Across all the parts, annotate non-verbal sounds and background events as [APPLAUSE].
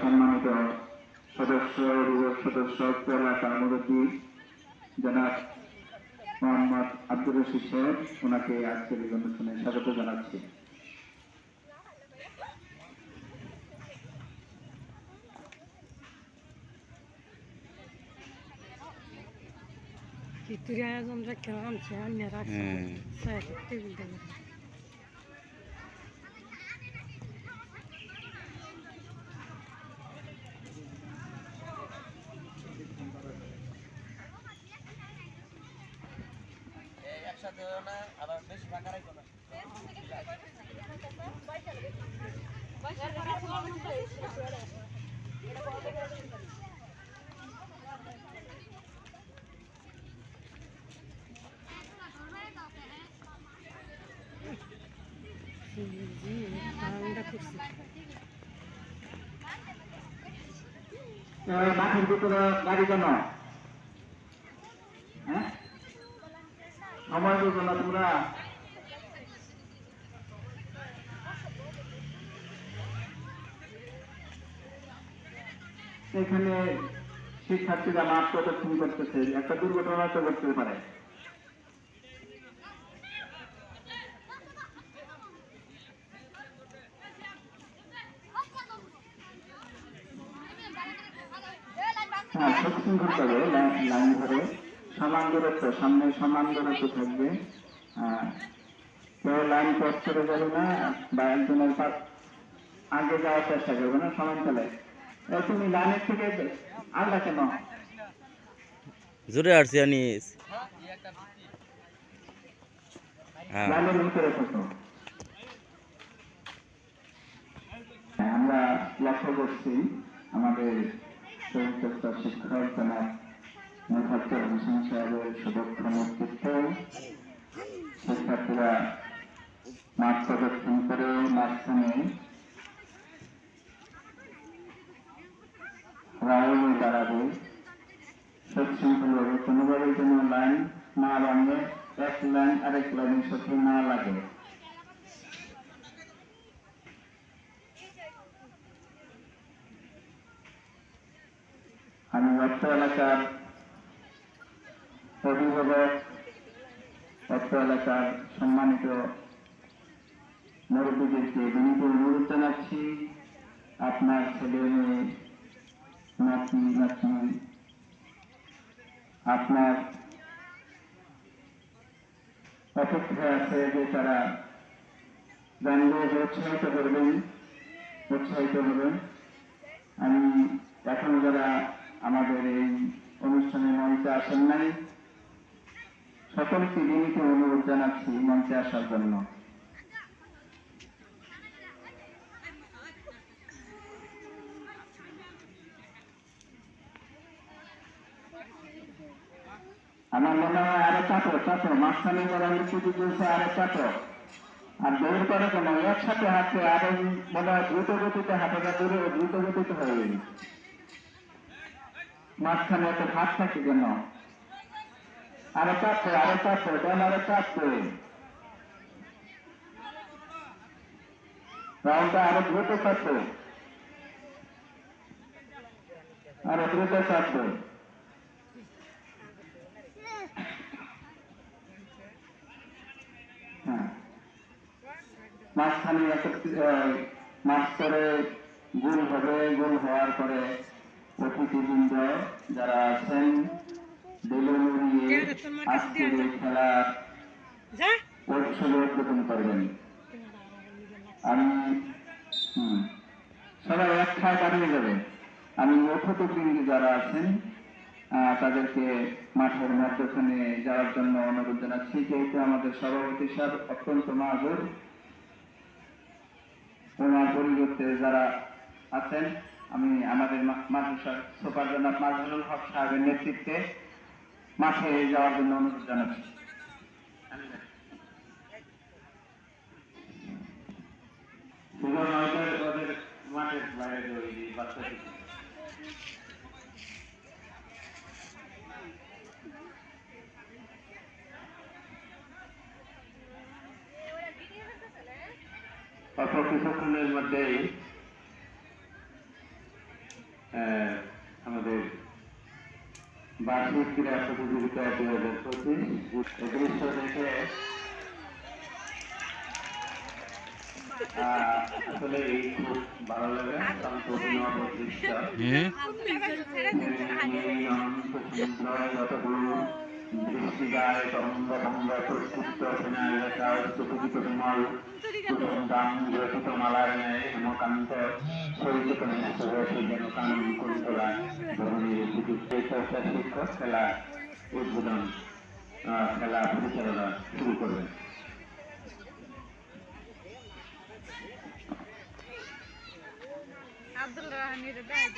সম্মানিত সদস্য অভিভাবক সদস্য এলাকার মুরব্বী জনাব মোহাম্মদ আব্দুর রশিদ সাহেব ওনাকে আজকের এই অনুষ্ঠানে স্বাগত জানাচ্ছি। খিচুড়ি আয়োজন রেখে আনছে অন্য রাখছে হয়েও না আবার বেশি ফাঁকা রাখো না গাড়ি কেন সময় বুঝো না তোমরা এখানে শিক্ষার্থীরা মাঠ প্রদর্শন করতেছে। একটা দুর্ঘটনা তো ঘটতে পারে। হ্যাঁ করতে লাইন লাইন ধরে। সমান দূরত্ব সামনে সমান দূরত্ব থাকবে। কেউ লাইন ক্রস করে যাবে না বা একজনের পা- আগে যাওয়ার চেষ্টা করবে না সমান চলে। তুমি লাইনের থেকে আলাদা কেন জোরে আসছি আনিস। হ্যাঁ। লাইনের ভিতরে থাকো। হ্যাঁ, আমরা লক্ষ্য করছি আমাদের চরিত্র শিক্ষক জনাব মুখার্জর হোসেন সাহেবের সুদক্ষ নেতৃত্বে শিক্ষার্থীরা মাঠ প্রদর্শন করে মাঝখানে রায় দাঁড়াবে সচ্ছৃঙ্খলভাবে কোনোভাবে যেন লাইন না ভাঙে এক লাইন আরেক লাইনের সাথে না আমি অত্র এলাকার অভিভাবক অত্র এলাকার সম্মানিত মুরব্বীদেরকে বিনীত অনুরোধ জানাচ্ছি। আপনার ছেলে মেয়ে, নাতি, নাতনি, আপনার অপেক্ষায় আছে যে তারা জানলে উৎসাহিত করবেন, উৎসাহিত হবেন। আমি এখন যারা আমাদের এই অনুষ্ঠানে মঞ্চে আসেন নাই সকলকে বিনীত অনুরোধ জানাচ্ছি মঞ্চে আসার জন্য। আমার মনে হয় আরও চাপো চাপো মাঝখানে করা লিখিত দিয়েছে আরও চাপো আর দৌড় করে কেন একসাথে হাঁটতে আরও মনে হয় দ্রুত গতিতে হাঁটাটা দূরে দ্রুত গতিতে হয়ে গেল। মাঝখানে এত হাত থাকে কেন? আরও চাপো আরও চাপো দেন আরও চাপো রাউন্ডটা আরও দ্রুত চাপো আরও দ্রুত চাপো হ্যাঁ। মাঝখানে মাছ করে গোল হবে, গোল হওয়ার পরে অতিথিবৃন্দ যারা আছেন করবেন। আমি সবাই এক ঠায় দাঁড়িয়ে যাবে আমি অতিথিবৃন্দ যারা আছেন তাদেরকে মাঠের মধ্যখানে যাওয়ার জন্য অনুরোধ জানাচ্ছি যেহেতু আমাদের সভাপতি সাহেব অত্যন্ত মাহুর ওনার পরিবর্তে যারা আছেন আমি আমাদের মাদ্রাসার সুপার জনাব মাজহারুল হক সাহেবের নেতৃত্বে মাঠে যাওয়ার জন্য অনুরোধ ওদের মাঠের বাইরে ওই বাচ্চা অল্প কিছুক্ষণের মধ্যেই আহ, আমাদের বার্ষিক ক্রীড়া প্রতিযোগিতা দুই হাজার পঁচিশ দৃশ্য দেখে আসলে এই খুব ভালো লাগে কারণ অভিনব দৃশ্য হুম সুন্দর তরঙ্গ মালার ন্যায় হেমকান্ত সরিত নিষ্ঠ হয়েছে যেন কানন কুন্তলা ধরনের চর্চা শিক্ষক খেলা উদ্বোধন খেলা পরিচালনা শুরু করবেন আব্দুল রহমানের দায়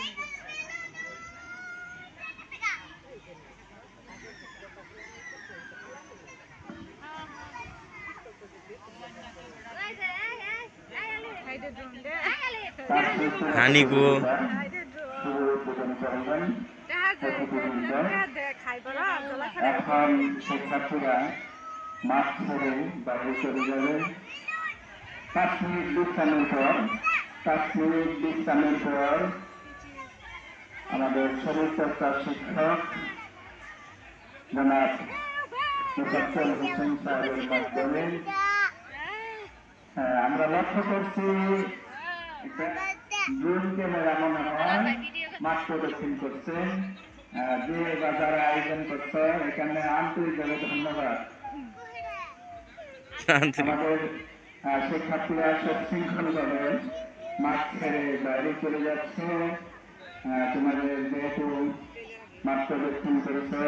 চলা এখন শিক্ষার্থীরা মাঠ ছেড়ে বাইরে চলে যাবে পাঁচ মিনিট বিশ্রামের পর পাঁচ মিনিট বিশ্রামের পর আমাদের শরীর চর্চার শিক্ষক জনাব মুসাফর হোসেন সাহেবের মাধ্যমে আমরা লক্ষ্য করছি ড্রোন ক্যামেরা মনে হয়। মাঠ প্রদর্শন করছে। যে বা যারা আয়োজন করছে এখানে আন্তরিকভাবে ধন্যবাদ। [LAUGHS] আমাদের শিক্ষার্থীরা সব শৃঙ্খলভাবে মাঠ ছেড়ে বাইরে চলে যাচ্ছে। তোমাদের যেহেতু মাঠ প্রদর্শন করেছে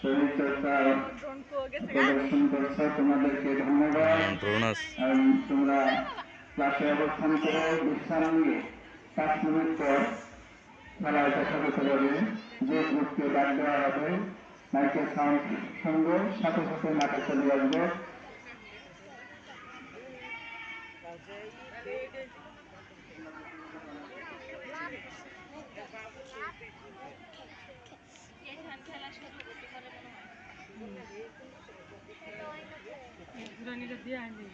শরীর চর্চা ড্রোন কো গেছে প্রদর্শন করছে তোমাদেরকে ধন্যবাদ। তোমরা ক্লাসে অবস্থান করে বিশ্রাম নিয়ে পাঁচ মিনিট পর খেলায় দেখা করতে পারবে যে গ্রুপকে ডাক দেওয়া হবে। মাইকের সাউন্ড সঙ্গে সাথে সাথে মাঠে চলে আসবে। দিয়ে আনি